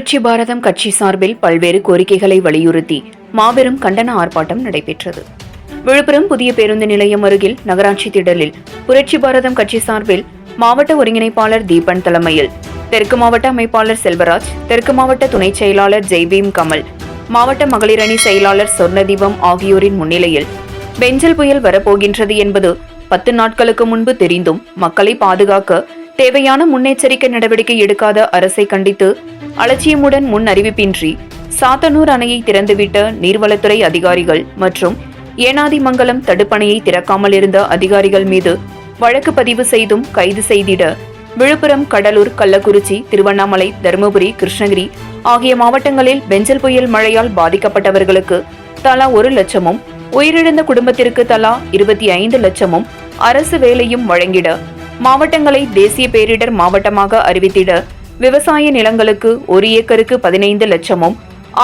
புரட்சி பாரதம் கட்சி சார்பில் பல்வேறு கோரிக்கைகளை வலியுறுத்தி மாபெரும் கண்டன ஆர்ப்பாட்டம் நடைபெற்றது. விழுப்புரம் புதிய பேருந்து நிலையம் அருகில் நகராட்சி திடலில் புரட்சி பாரதம் கட்சி சார்பில் மாவட்ட ஒருங்கிணைப்பாளர் தீபன் தலைமையில் தெற்கு மாவட்ட அமைப்பாளர் செல்வராஜ் தெற்கு மாவட்ட துணைச் செயலாளர் ஜெய்பீம் கமல் மாவட்ட மகளிரணி செயலாளர் சொர்ணதீபம் ஆகியோரின் முன்னிலையில் பெஞ்சல் புயல் வரப்போகின்றது என்பது பத்து நாட்களுக்கு முன்பு தெரிந்தும் மக்களை பாதுகாக்க தேவையான முன்னெச்சரிக்கை நடவடிக்கை எடுக்காத அரசை கண்டித்து அலட்சியமுடன் முன் அறிவிப்பின்றி சாத்தனூர் அணையை திறந்துவிட்ட நீர்வளத்துறை அதிகாரிகள் மற்றும் ஏனாதிமங்கலம் தடுப்பணையை திறக்காமல் இருந்த அதிகாரிகள் மீது வழக்கு பதிவு செய்தும் கைது செய்திட விழுப்புரம் கடலூர் கள்ளக்குறிச்சி திருவண்ணாமலை தருமபுரி கிருஷ்ணகிரி ஆகிய மாவட்டங்களில் பெஞ்சல் புயல் மழையால் பாதிக்கப்பட்டவர்களுக்கு தலா ஒரு லட்சமும் உயிரிழந்த குடும்பத்திற்கு தலா இருபத்தி ஐந்து லட்சமும் அரசு வேலையும் வழங்கிட மாவட்டங்களை தேசிய பேரிடர் மாவட்டமாக அறிவித்திட விவசாய நிலங்களுக்கு ஒரு ஏக்கருக்கு பதினைந்து லட்சமும்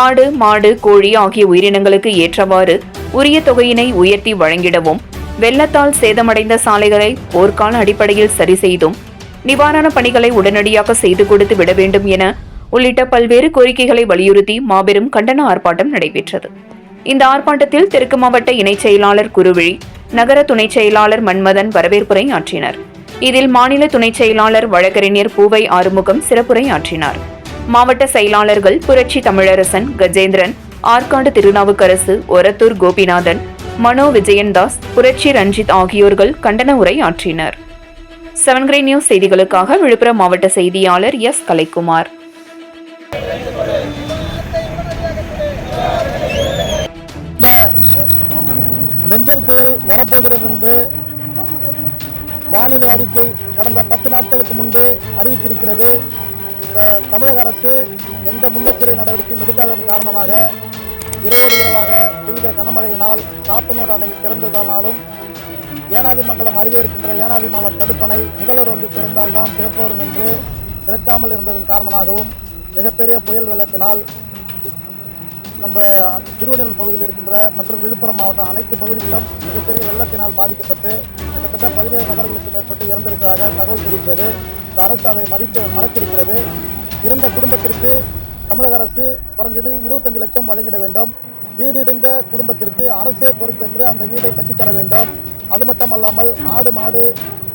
ஆடு மாடு கோழி ஆகிய உயிரினங்களுக்கு ஏற்றவாறு உரிய தொகையினை உயர்த்தி வழங்கிடவும் வெள்ளத்தால் சேதமடைந்த சாலைகளை போர்க்கால அடிப்படையில் சரி செய்தும் நிவாரணப் பணிகளை உடனடியாக செய்து கொடுத்து விட வேண்டும் என உள்ளிட்ட பல்வேறு கோரிக்கைகளை வலியுறுத்தி மாபெரும் கண்டன ஆர்ப்பாட்டம் நடைபெற்றது. இந்த ஆர்ப்பாட்டத்தில் தெற்கு மாவட்ட இணைச் செயலாளர் குருவிழி நகர துணைச் செயலாளர் மன்மதன் வரவேற்புரை ஆற்றினர். இதில் மாநில துணைச் செயலாளர் வழக்கறிஞர் பூவை ஆறுமுகம் சிறப்புரை ஆற்றினார் மாவட்ட செயலாளர்கள் புரட்சி தமிழரசன் கஜேந்திரன் ஆற்காடு திருநாவுக்கரசு ஒரத்தூர் கோபிநாதன் மனோ விஜயன்தாஸ் புரட்சி ரஞ்சித் ஆகியோர்கள் கண்டன உரை ஆற்றினர் செவன் கிரே நியூஸ் செய்திகளுக்காக விழுப்புரம் மாவட்ட செய்தியாளர் எஸ். கலைக்குமார். பெஞ்சல் புயல் வரப்போகிறது என்று வானிலை அறிக்கை கடந்த பத்து நாட்களுக்கு முன்பு அறிவித்திருக்கிறது. தமிழக அரசு எந்த முன்னெச்சரிக்கை நடவடிக்கையும் எடுக்காததன் காரணமாக இரவோடு இரவாக பெய்த கனமழையினால் சாத்தனூர் அணை திறந்ததானாலும் ஏனாதிமங்கலம் அருகே இருக்கின்ற ஏனாதிமங்கலம் தடுப்பணை முதல்வர் வந்து திறந்தால்தான் திறப்போரும் என்று திறக்காமல் இருந்ததன் காரணமாகவும் மிகப்பெரிய புயல் வெள்ளத்தினால் நம்ம திருவண்ணூர் பகுதியில் இருக்கின்ற மற்றும் விழுப்புரம் மாவட்டம் அனைத்து பகுதிகளிலும் மிகப்பெரிய வெள்ளத்தினால் பாதிக்கப்பட்டு கிட்டத்தட்ட பதினேழு நபர்களுக்கு மேற்பட்டு இறந்திருப்பதாக தகவல் தெரிவிக்கிறது. இந்த அரசு அதை மறித்து மறைத்திருக்கிறது. இறந்த குடும்பத்திற்கு தமிழக அரசு குறைஞ்சது இருபத்தஞ்சு லட்சம் வழங்கிட வேண்டும். வீடு இடிந்த குடும்பத்திற்கு அரசே பொறுப்பென்று அந்த வீடை கட்டித்தர வேண்டும். அது மட்டுமல்லாமல் ஆடு மாடு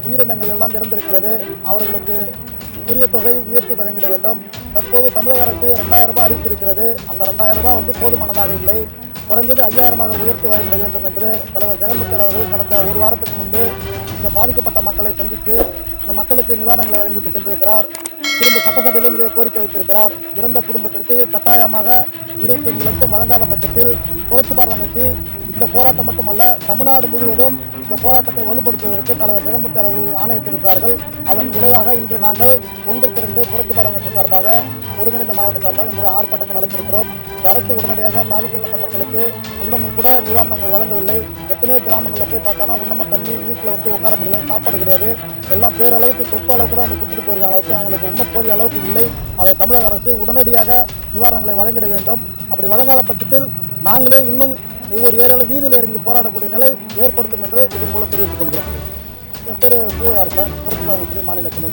உயிரினங்கள் எல்லாம் இறந்திருக்கிறது. அவர்களுக்கு உரிய தொகை உயர்த்தி வழங்கிட வேண்டும். தற்போது தமிழக அரசு ரெண்டாயிரம் ரூபாய் அறிவித்திருக்கிறது. அந்த ரெண்டாயிரம் ரூபாய் வந்து போதுமானதாக இல்லை. குறைந்தது ஐயாயிரமாக உயர்த்தி வழங்கிட வேண்டும் என்று தலைவர் ஜெகன்முத்தர் அவர்கள் கடந்த ஒரு வாரத்துக்கு முன்பு இந்த பாதிக்கப்பட்ட மக்களை சந்தித்து இந்த மக்களுக்கு நிவாரணங்களை வழங்கிவிட்டு சென்றிருக்கிறார். திரும்ப சட்டசபையிலும் கோரிக்கை வைத்திருக்கிறார். இறந்த குடும்பத்திற்கு கட்டாயமாக இருபத்தஞ்சு லட்சம் வழங்காத பட்சத்தில் புரட்சி பாரதம் கட்சி இந்த போராட்டம் மட்டுமல்ல தமிழ்நாடு முழுவதும் இந்த போராட்டத்தை வலுப்படுத்துவதற்கு தலைவர் ஜெகன்முத்தி அவர்கள் ஆணையிட்டிருக்கிறார்கள். அதன் விளைவாக இன்று நாங்கள் ஒன்று திரண்டு புரட்சி பாரதம் கட்சி சார்பாக ஒருங்கிணைந்த மாவட்ட சார்பாக இன்று ஆர்ப்பாட்டத்தை நடத்திருக்கிறோம் இந்த அரசு உடனடியாக பாதிக்கப்பட்ட மக்களுக்கு இன்னமும் கூட நிவாரணங்கள் வழங்கவில்லை. எத்தனையோ கிராமங்களில் போய் பார்த்தோன்னா இன்னமும் தண்ணி வீட்டில் வந்து உட்கார முடியல சாப்பாடு கிடையாது. எல்லாம் பேரளவுக்கு சொற்ப அளவுக்கு கூட அவங்க கொடுத்துட்டு போயிருக்காங்க. அளவுக்கு அவங்களுக்கு இன்னும் போதிய அளவுக்கு இல்லை. அதை தமிழக அரசு உடனடியாக நிவாரணங்களை வழங்கிட வேண்டும். அப்படி வழங்காத பட்சத்தில் நாங்களே இன்னும் ஒவ்வொரு ஏரியாவிலும் வீதியில் இறங்கி போராடக்கூடிய நிலை ஏற்படுத்தும் என்று இதன் மூலம் தெரிவித்துக் கொள்கிறோம். என் பேர் பூவையார் சார். மாநில துணை.